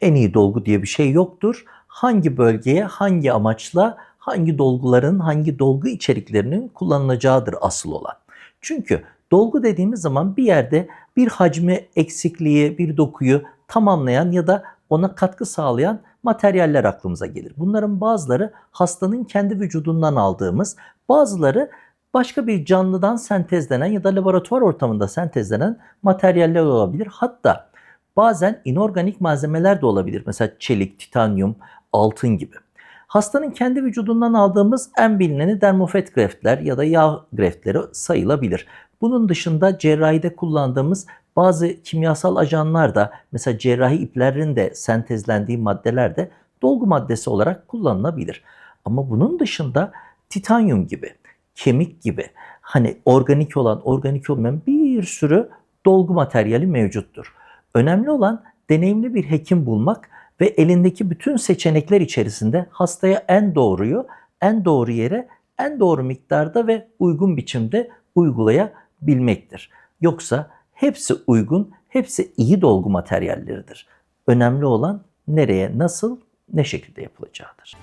en iyi dolgu diye bir şey yoktur. Hangi bölgeye, hangi amaçla, hangi dolguların, hangi dolgu içeriklerinin kullanılacağıdır asıl olan. Çünkü dolgu dediğimiz zaman bir yerde bir hacmi eksikliği, bir dokuyu tamamlayan ya da ona katkı sağlayan materyaller aklımıza gelir. Bunların bazıları hastanın kendi vücudundan aldığımız, bazıları başka bir canlıdan sentezlenen ya da laboratuvar ortamında sentezlenen materyaller olabilir. Hatta bazen inorganik malzemeler de olabilir. Mesela çelik, titanyum, altın gibi. Hastanın kendi vücudundan aldığımız en bilineni dermofet greftler ya da yağ greftleri sayılabilir. Bunun dışında cerrahide kullandığımız bazı kimyasal ajanlar da mesela cerrahi iplerin de sentezlendiği maddeler de dolgu maddesi olarak kullanılabilir. Ama bunun dışında titanyum gibi, kemik gibi hani organik olan, organik olmayan bir sürü dolgu materyali mevcuttur. Önemli olan deneyimli bir hekim bulmak ve elindeki bütün seçenekler içerisinde hastaya en doğruyu, en doğru yere, en doğru miktarda ve uygun biçimde uygulayabilmektir. Yoksa hepsi uygun, hepsi iyi dolgu materyalleridir. Önemli olan nereye, nasıl, ne şekilde yapılacağıdır.